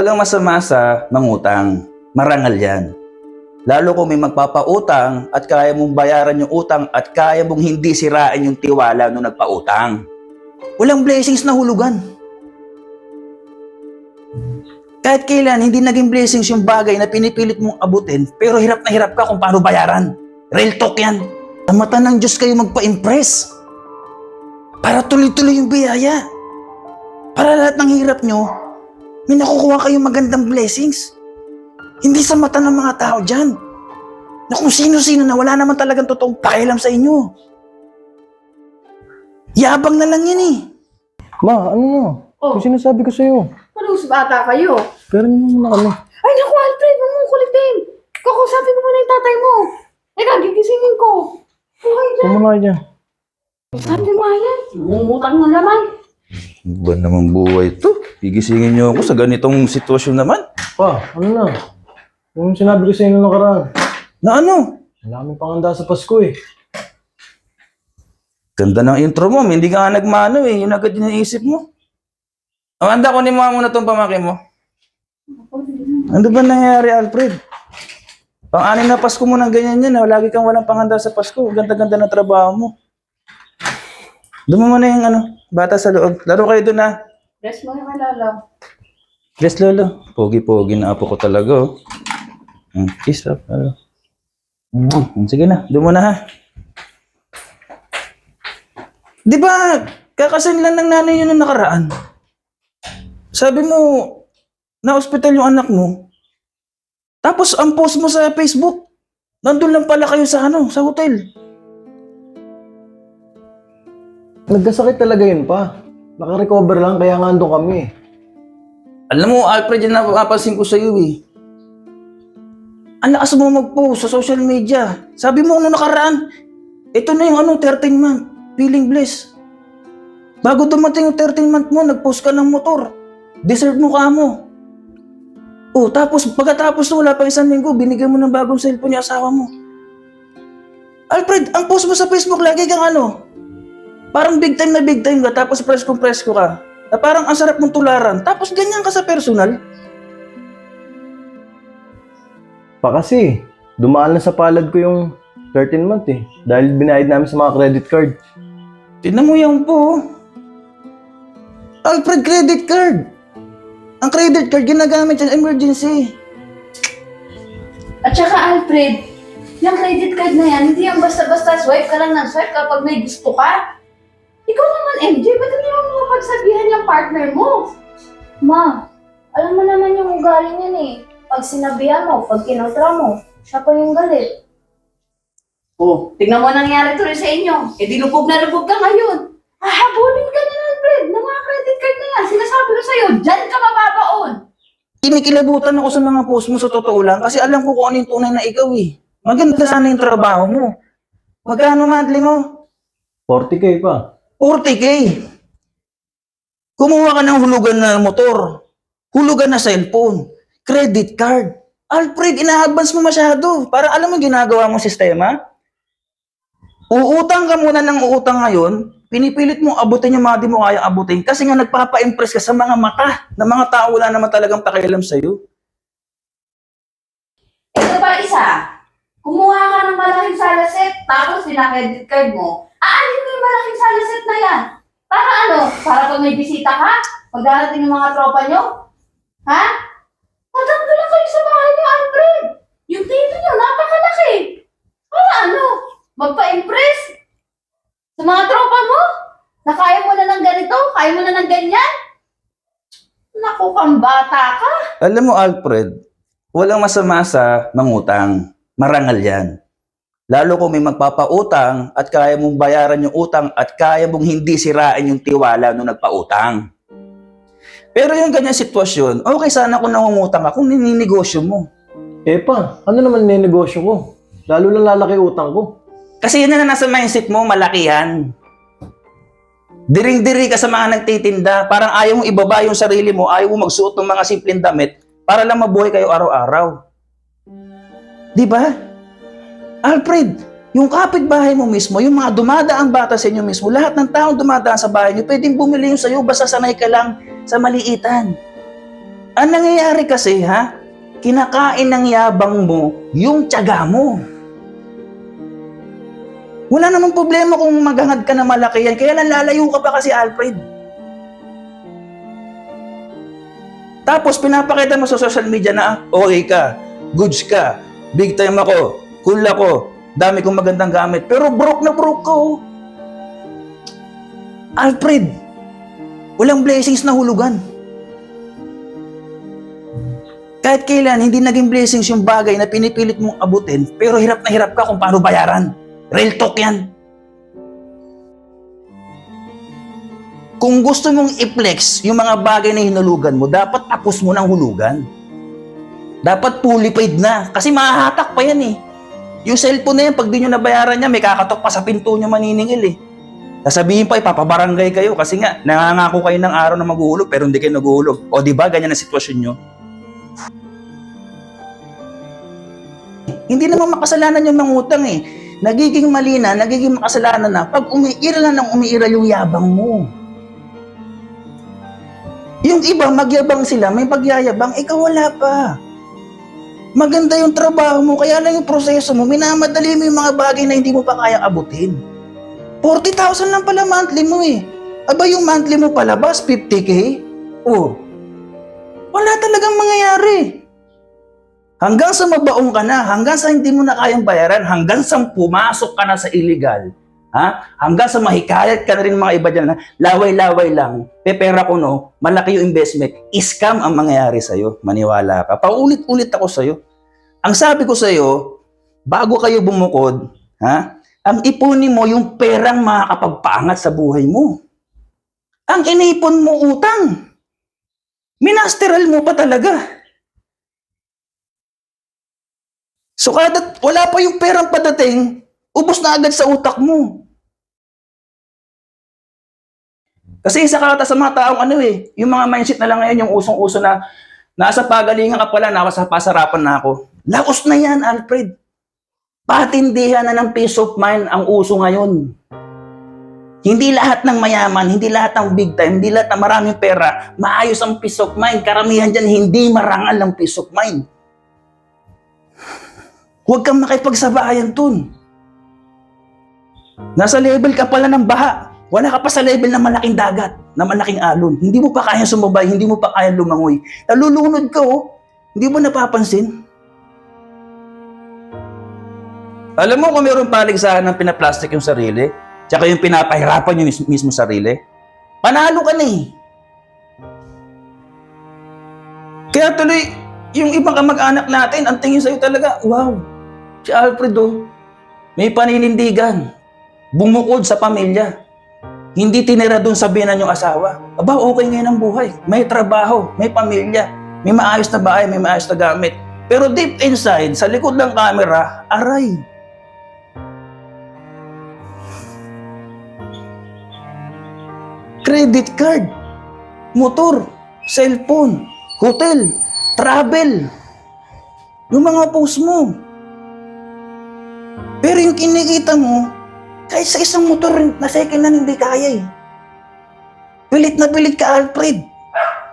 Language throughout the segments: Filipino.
Walang masama sa mangutang. Marangal yan. Lalo kung may magpapautang at kaya mong bayaran yung utang at kaya mong hindi sirain yung tiwala nung nagpautang. Walang blessings na hulugan. Kahit kailan, hindi naging blessings yung bagay na pinipilit mong abutin, pero hirap na hirap ka kung paano bayaran. Real talk yan. Sa mata ng Diyos kayo magpa-impress. Para tuloy-tuloy yung biyaya. Para lahat ng hirap nyo, may nakukuha kayong magandang blessings. Hindi sa mata ng mga tao dyan. Na kung sino-sino na wala naman talagang totoong pakialam sa inyo. Yabang na lang yan eh. Ma, ano na? Oh. Yung sinasabi ko sa'yo. Anong bata kayo? Pero mo na kami. Ay, naku, Alfred, huwag mong kulitin. Kakusapin ko muna yung tatay mo. Teka, gigisingin ko. Okay dyan. Mo na dyan? Sabi mo yan. Umutang na naman. Ba naman buhay to? Gigisingin niyo ako sa ganitong sitwasyon naman. Pa, ano na? Yung sinabi ko sa'yo nung nakaraan. Na ano? Kami panganda sa Pasko eh. Ganda ng intro mo, hindi ka nga nagmano eh. Yun agad yung naisip mo. Amanda, kunin mo nga muna itong pamaki mo. Ano ba nangyayari, Alfred? Pang-anim na Pasko mo nang ganyan yan. ah. Lagi kang walang panganda sa Pasko. Ganda-ganda ng trabaho mo. Doon mo muna yung ano, bata sa loob. Laro kayo doon ah. Rest mo yung malala. Yes, Lolo. Pogi-pogi na apo ko talaga, oh. Mm, kiss up, Lolo. Mm, sige na, doon mo na, ha. Di ba, kakasin lang ng nanay yun nung nakaraan. Sabi mo, na-hospital yung anak mo. Tapos, ang post mo sa Facebook, nandun lang pala kayo sa ano, sa hotel. Nagkasakit talaga yun pa. Naka-recover lang kaya nga andun kami. Alam mo, Alfred, yan napapansin ko sa iyo eh. Ang lakas mo mag-post sa social media. Sabi mo ano nakaraan, ito na yung ano, 13 month, feeling blessed. Bago dumating yung 13 month mo, nag-post ka ng motor. Deserve mo ka mo. Oh, tapos pagkatapos wala pa isang linggo, binigyan mo ng bagong cellphone yung asawa mo. Alfred, ang post mo sa Facebook lagi kang ano, parang big time na big time ka, tapos press kong press ko ka. Na parang ang sarap mong tularan, tapos ganyan ka sa personal. Pa kasi, dumaan na sa palad ko yung 13 month eh. Dahil binayad namin sa mga credit card. Tignan mo yan po. Alfred credit card. Ang credit card ginagamit sa emergency. At saka, Alfred, yung credit card na yan, hindi yung basta-basta swipe ka lang ng swipe kapag may gusto ka. Ikaw naman, MJ, ba't hindi mo mapagsabihan yung partner mo? Ma, alam mo naman yung ugali niyan eh. Pag sinabihan mo, pag kinontra mo, siya pa yung galit. Oh, tignan mo ang nangyari tuloy sa inyo. Eh, di lubog na lubog ka ngayon. Hahabulin ka na, Alfred, ng mga credit card na yan. Sinasabi ko sa'yo, dyan ka mababaon. Kinikilabutan ako sa mga post mo sa totoo lang kasi alam ko kung ano yung tunay na ikaw eh. Maganda sana yung trabaho mo. Magkano monthly mo? 40k pa. 40k. Kumuha ka ng hulugan na motor. Hulugan na cellphone. Credit card. Alfred, ina-advance mo masyado. Para alam mo ginagawa mong sistema? Uutang ka muna ng uutang ngayon, pinipilit mong abutin yung mga di mo kaya abutin kasi nga nagpapa-impress ka sa mga mata ng mga tao wala naman talagang pakialam sa'yo. Ito ba isa? Kumuha ka ng malaking salaset, tapos pinaka-credit card mo. Aanin mo yung malaking salaset na yan. Para ano? Para pag may bisita ka? Pag darating yung mga tropa nyo? Ha? Tatatlo lang kayo sa bahay niyo, Alfred. Yung TV nyo, napakalaki. Para ano? Magpa-impress? Sa mga tropa mo? Na kaya mo na ng ganito? Kaya mo na ng ganyan? Naku, kang bata ka. Alam mo, Alfred, walang masama sa mangutang. Marangal yan. Lalo kung may magpapautang at kaya mong bayaran yung utang at kaya mong hindi sirain yung tiwala nung nagpautang. Pero yung ganyan sitwasyon, okay sana kung nangungutang ka kung nininegosyo mo. Eh pa, ano naman ninegosyo ko? Lalo lang lalaki utang ko. Kasi yun na nasa mindset mo, malakihan. Diring-diri ka sa mga nagtitinda, parang ayaw mong ibaba yung sarili mo, ayaw mo magsuot ng mga simpleng damit para lang mabuhay kayo araw-araw. Di ba? Alfred, yung kapitbahay mo mismo, yung mga dumadaang bata sa inyo mismo, lahat ng taong dumadaan sa bahay niyo, pwedeng bumili yung sa'yo, basta sanay ka lang sa maliitan. Ang nangyayari kasi, ha? Kinakain ng yabang mo yung tiyaga mo. Wala namang problema kung maghangad ka na malaki yan. Kaya lang lalayo ka pa kasi, Alfred. Tapos pinapakita mo sa social media na ah, okay ka, goods ka, big time ako, cool ako, dami kong magandang gamit. Pero broke na broke ka, oh. Alfred, walang blessings na hulugan. Kahit kailan, hindi naging blessings yung bagay na pinipilit mong abutin, pero hirap na hirap ka kung paano bayaran. Real talk yan. Kung gusto mong i-flex yung mga bagay na hinulugan mo, dapat tapos mo ng hulugan. Dapat fully paid na. Kasi mahahatak pa yan eh. Yung cellphone na yan, pag di nyo nabayaran niya, may kakatok pa sa pinto nyo maniningil eh. Sasabihin pa, ipapabarangay kayo kasi nga, nangangako kayo ng araw na maghuhulog pero hindi kayo naghuhulog. O di ba ganyan ang sitwasyon nyo? Hindi naman makasalanan yung mangutang eh. Nagiging mali na, nagiging makasalanan na pag umiira na ng umiira yung yabang mo. Yung iba, magyabang sila, may pagyayabang, ikaw wala pa. Maganda yung trabaho mo, kaya lang yung proseso mo, minamadali mo yung mga bagay na hindi mo pa kaya abutin. 40,000 lang pala monthly mo eh. Aba yung monthly mo palabas, 50k? Oh, wala talagang mangyayari. Hanggang sa mabaong ka na, hanggang sa hindi mo na kayang bayaran, hanggang sa pumasok ka na sa illegal, ha? hanggang sa mahikayat ka na rin mga iba dyan na laway-laway lang, pepera ko no, malaki yung investment, scam ang mangyayari sa'yo, maniwala ka. Paulit-ulit ako sa'yo. Ang sabi ko sa'yo, bago kayo bumukod, ha? ang ipunin mo yung perang makakapagpaangat sa buhay mo. Ang inipon mo utang. Minasteral mo pa talaga. So kada wala pa yung perang padating, ubos na agad sa utak mo. Kasi isa ka ata sa mga taong ano eh, yung mga mindset na lang ngayon, yung usong-uso na nasa pagalingan ka pala, nasa pasarapan na ako. Laos na yan, Alfred. Patindihan na ng peace of mind ang uso ngayon. Hindi lahat ng mayaman, hindi lahat ng big time, hindi lahat ng maraming pera, maayos ang peace of mind. Karamihan dyan, hindi marangal ang peace of mind. Huwag kang makipagsabayan dun. Nasa level ka pala ng baha. Wala ka pa sa level ng malaking dagat, na malaking alon. Hindi mo pa kaya sumabay, hindi mo pa kaya lumangoy. Nalulunod ka oh. Hindi mo napapansin? Alam mo kung mayroong paligsahan ng pinaplastic yung sarili, tsaka yung pinapahirapan yung mis- mismo sarili, panalo ka na eh. Kaya tuloy, yung ibang kamag-anak natin, ang tingin sa'yo talaga, wow, si Alfredo, may paninindigan, bumukod sa pamilya. Hindi tinira doon sa binan yung asawa. Aba, okay ngayon ang buhay. May trabaho, may pamilya, may maayos na bahay, may maayos na gamit. Pero deep inside, sa likod ng camera, aray. Credit card, motor, cellphone, hotel, travel. Yung mga post mo. Pero yung kinikita mo, kahit sa isang motor na second hand hindi kaya eh. Pilit na pilit ka, Alfred.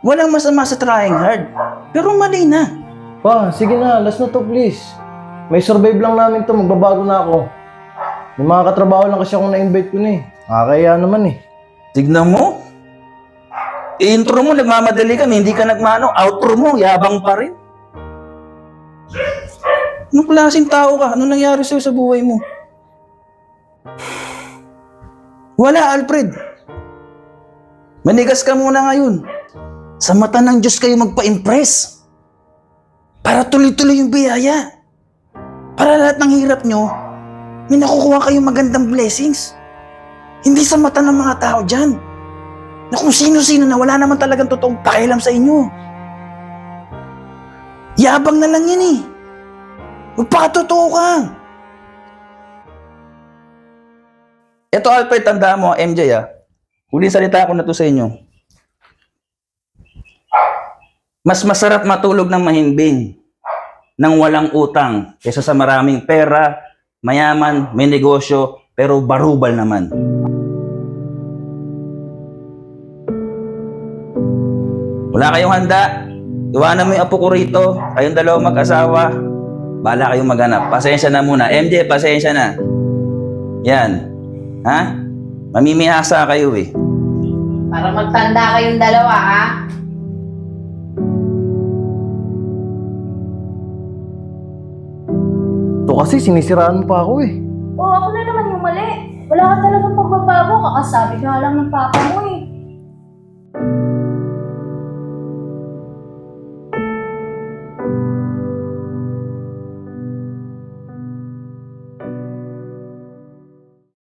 Walang masama sa trying hard. Pero mali na. Pa, sige na, last na to please. May survive lang namin to, magbabago na ako. May mga katrabaho lang kasi akong na-invite ko na eh. Nakakaya naman eh. Tignan mo. Intro mo, nagmamadali ka, hindi ka nagmano. Outro mo, yabang pa rin. Anong klaseng tao ka? Ano nangyari sa'yo sa buhay mo? Wala, Alfred. Manigas ka muna ngayon. Sa mata ng Diyos kayo magpa-impress. Para tuloy-tuloy yung biyaya. Para lahat ng hirap nyo, may nakukuha kayong magandang blessings. Hindi sa mata ng mga tao dyan. Na kung sino-sino na wala naman talagang totoong pakialam sa inyo. Yabang na lang yan eh. Magpakatotoo ka. Ito Alfred, tandaan mo, MJ ah. Huling salita ko na to sa inyo. Mas masarap matulog ng mahimbing nang walang utang kaysa sa maraming pera, mayaman, may negosyo, pero barubal naman. Wala kayong handa? Iwanan mo yung apo ko rito. Kayong dalawa mag-asawa. Bala kayong maghanap. Pasensya na muna. MJ, pasensya na. Yan. Ha? Mamimihasa kayo eh. Para magtanda kayong dalawa, ha? To kasi sinisiraan mo pa ako eh. Oo, ako na naman yung mali. Wala ka talagang pagbabago, kakasabi nga lang ng papa mo